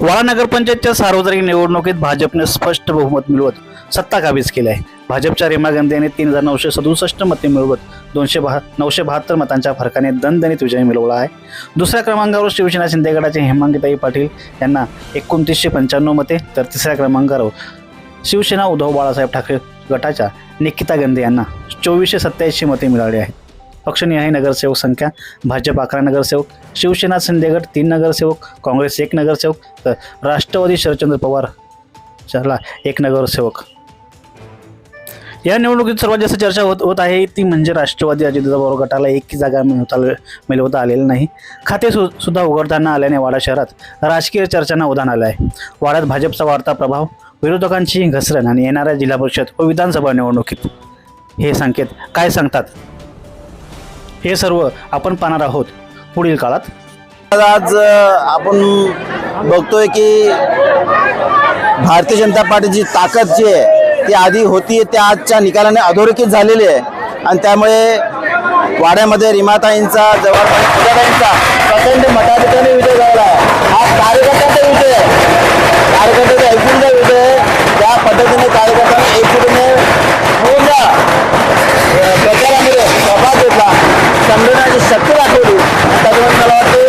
वाडा नगरपंचायतच्या सार्वत्रिक निवडणुकीत भाजपने स्पष्ट बहुमत मिळवत सत्ता काबीज केली आहे. भाजपच्या रेमा गांधी यांनी तीन हजार नऊशे सदुसष्ट मते मिळवत दोनशे बहा नऊशे बहात्तर मतांच्या फरकाने दणदणीत विजय मिळवला आहे. दुसऱ्या क्रमांकावर शिवसेना शिंदेगडाचे हेमांगीताई पाटील यांना एकोणतीसशे पंच्याण्णव मते तर तिसऱ्या क्रमांकावर शिवसेना उद्धव बाळासाहेब ठाकरे गटाच्या निकिता गांधी यांना चोवीसशे सत्याऐंशी मते मिळाली आहेत. पक्षनिहाय नगरसेवक संख्या. भाजप अकरा नगरसेवक शिवसेना शिंदेगड तीन नगरसेवक काँग्रेस एक नगरसेवक तर राष्ट्रवादी शरदचंद्र पवार चला एक नगरसेवक. या निवडणुकीत सर्वात जास्त चर्चा होत होत आहे ती म्हणजे राष्ट्रवादी अजितदादा पवार गटाला एकही जागा मिळवता मिळवता आलेली नाही. खाते सु सुद्धा उघडताना आल्याने वाडा शहरात राजकीय चर्चांना उधाण आलं आहे. वाड्यात भाजपचा वाढता प्रभाव विरोधकांची घसरण आणि येणाऱ्या जिल्हा परिषद व विधानसभा निवडणुकीत हे संकेत काय सांगतात? हे सर्व आपण पाहणार आहोत पुढील काळात. आज आपण बघतोय की भारतीय जनता पार्टीची ताकद जी आहे ती आधी होती त्या आजच्या निकालाने अधोरेखित झालेली आहे. आणि त्यामुळे वाड्यामध्ये रिमाताईंचा जवळपास प्रचंड मताधिकाने विजय झाला आहे. हा संघटनाची शक्ती दाखवली त्याच्यामुळे मला वाटते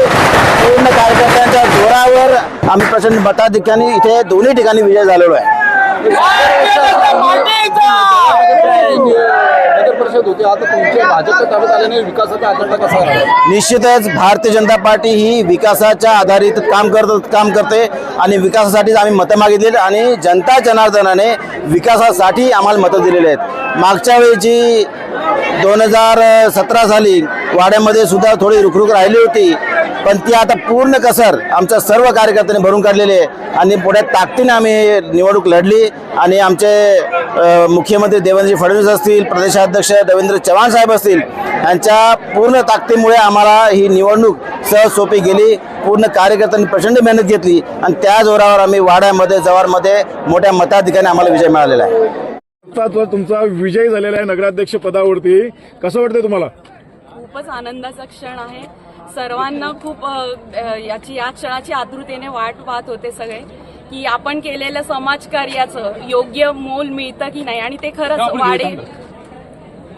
पूर्ण कार्यकर्त्यांच्या जोरावर आम्ही प्रचंड मताधिक्याने इथे दोन्ही ठिकाणी विजय झालेलो आहे. आता विकासाचा निश्चितच भारतीय जनता पार्टी ही विकासाच्या आधारित काम करत काम करते आणि विकासासाठीच आम्ही मतं मागितली आणि जनता जनार्दनाने विकासासाठी आम्हाला मतं दिलेली आहेत. मागच्या वेळी जी दोन हजार सतरा साली वाड्यामध्ये सुद्धा थोडी रुखरुख राहिली होती. पण ती आता पूर्ण कसर आमच्या सर्व कार्यकर्त्यांनी भरून काढलेली आहे. आणि पुढे ताकदीने आम्ही निवडणूक लढली आणि आमचे मुख्यमंत्री देवेंद्रजी फडणवीस असतील प्रदेशाध्यक्ष देवेंद्र चव्हाण साहेब असतील यांच्या पूर्ण ताकदीमुळे आम्हाला ही निवडणूक सहज सोपी गेली. पूर्ण कार्यकर्त्यांनी प्रचंड मेहनत घेतली आणि त्या जोरावर आम्ही वाड्यामध्ये जवारमध्ये मोठ्या मताधिकाने आम्हाला विजय मिळालेला आहे. तुमचा विजय झालेला आहे नगराध्यक्ष पदावरती. कसं वाटतंय तुम्हाला? खूपच आनंदाचा क्षण आहे. सर्वांना खूप याची या क्षणाची आतुरतेने वाट पाहत होते सगळे की आपण केलेलं समाजकार्याचं योग्य मोल मिळतं की नाही? आणि ते खरंच वाडे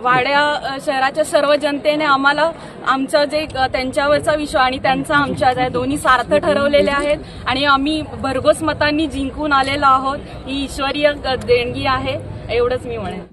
वाड्या शहराच्या सर्व जनतेने आम्हाला आमचं जे त्यांच्यावरचा विश्वास आणि त्यांचा आमच्या ज्या दोन्ही सार्थ ठरवलेले आहेत आणि आम्ही भरघोस मतांनी जिंकून आलेलो आहोत ही ईश्वरीय देणगी आहे. एवढंच मी म्हणेन.